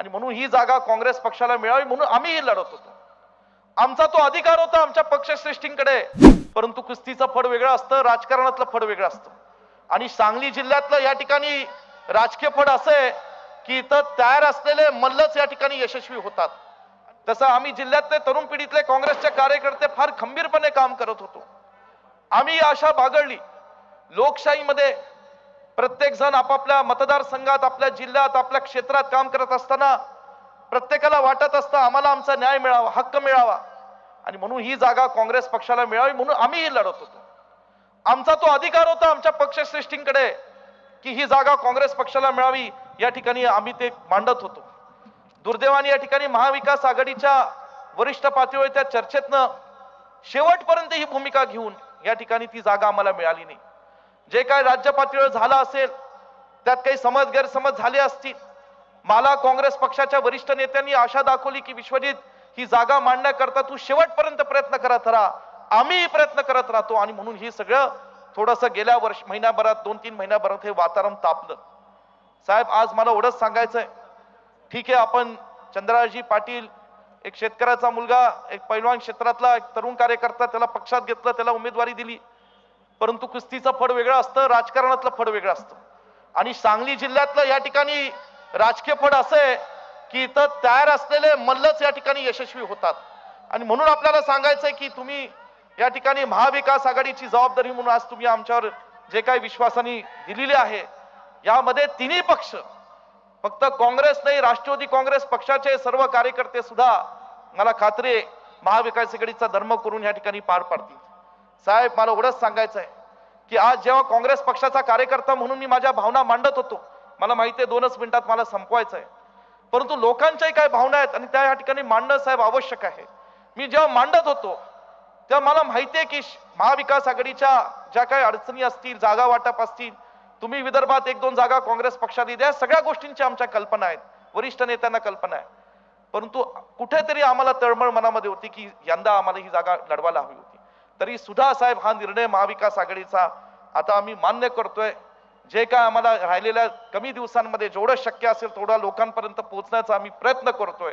आणि म्हणून ही जागा काँग्रेस पक्षाला मिळावी म्हणून आम्हीही लढत होतो. आमचा तो अधिकार होता आमच्या पक्षश्रेष्ठींकडे. परंतु कुस्तीचं फड वेगळं असतं राजकारणातलं फड वेगळं असतं. आणि सांगली जिल्ह्यातलं या ठिकाणी राजकीय फड असं आहे की इथं तयार असलेले मल्लच या ठिकाणी यशस्वी होतात. तसं आम्ही जिल्ह्यातले तरुण पिढीतले काँग्रेसचे कार्यकर्ते फार खंबीरपणे काम करत होतो. आम्ही ही आशा बागळली लोकशाहीमध्ये प्रत्येक जण आपापल्या मतदारसंघात आपल्या जिल्ह्यात आपल्या क्षेत्रात काम करत असताना प्रत्येकाला वाटत असतं आम्हाला आमचा न्याय मिळावा हक्क मिळावा. आणि म्हणून ही जागा काँग्रेस पक्षाला मिळावी म्हणून आम्हीही लढत होतो. आमचा तो अधिकार होता आमच्या पक्षश्रेष्ठींकडे की ही जागा काँग्रेस पक्षाला मिळावी या ठिकाणी आम्ही ते मांडत होतो. दुर्दैवाने या ठिकाणी महाविकास आघाडीच्या वरिष्ठ पातळीवर त्या चर्चेतनं शेवटपर्यंत ही भूमिका घेऊन या ठिकाणी ती जागा आम्हाला मिळाली नाही. जे काय राज्य पातळीवर झालं असेल त्यात काही समज गैरसमज झाले असतील. मला काँग्रेस पक्षाच्या वरिष्ठ नेत्यांनी आशा दाखवली की विश्वजित ही जागा मांडण्याकरता तू शेवटपर्यंत प्रयत्न करत राहा. आम्ही प्रयत्न करत राहतो आणि म्हणून हे सगळं थोडस गेल्या वर्ष महिन्याभरात दोन तीन महिन्याभरात हे वातावरण तापलं. साहेब आज मला एवढंच सांगायचंय. ठीक आहे आपण चंद्राजी पाटील एक शेतकऱ्याचा मुलगा एक पैलवान क्षेत्रातला एक तरुण कार्यकर्ता त्याला पक्षात घेतलं त्याला उमेदवारी दिली. परंतु कुस्तीचं फड वेगळं असतं राजकारणातलं फड वेगळं असतं. आणि सांगली जिल्ह्यातलं या ठिकाणी राजकीय फड असं आहे की इथं तयार असलेले मल्लच या ठिकाणी यशस्वी होतात. आणि म्हणून आपल्याला सांगायचंय की तुम्ही या ठिकाणी महाविकास आघाडीची जबाबदारी म्हणून आज तुम्ही आमच्यावर जे काही विश्वासाने दिलेले आहे यामध्ये तिन्ही पक्ष फक्त काँग्रेस नाही राष्ट्रवादी काँग्रेस पक्षाचे सर्व कार्यकर्ते सुद्धा मला खात्री आहे महाविकास आघाडीचा धर्म करून या ठिकाणी पार पाडतील. साहेब मला एवढंच सांगायचं आहे की आज जेव्हा काँग्रेस पक्षाचा कार्यकर्ता म्हणून मी माझ्या भावना मांडत होतो मला माहिती आहे दोनच मिनिटात मला संपवायचं आहे परंतु लोकांच्याही काय भावना आहेत आणि त्या या ठिकाणी मांडणं साहेब आवश्यक आहे. मी जेव्हा मांडत होतो तेव्हा मला माहिती आहे की महाविकास आघाडीच्या ज्या काही अडचणी असतील जागा वाटप असतील तुम्ही विदर्भात एक दोन जागा काँग्रेस पक्षाने द्या सगळ्या गोष्टींची आमच्या कल्पना आहेत. वरिष्ठ नेत्यांना कल्पना आहे. परंतु कुठेतरी आम्हाला तळमळ मनामध्ये होती की यंदा आम्हाला ही जागा लढवायला हवी होती. तरी सुद्धा साहेब हा निर्णय महाविकास आघाडीचा आता आम्ही मान्य करतोय. जे काय आम्हाला राहिलेल्या कमी दिवसांमध्ये जेवढं शक्य असेल तेवढा लोकांपर्यंत पोहोचण्याचा आम्ही प्रयत्न करतोय.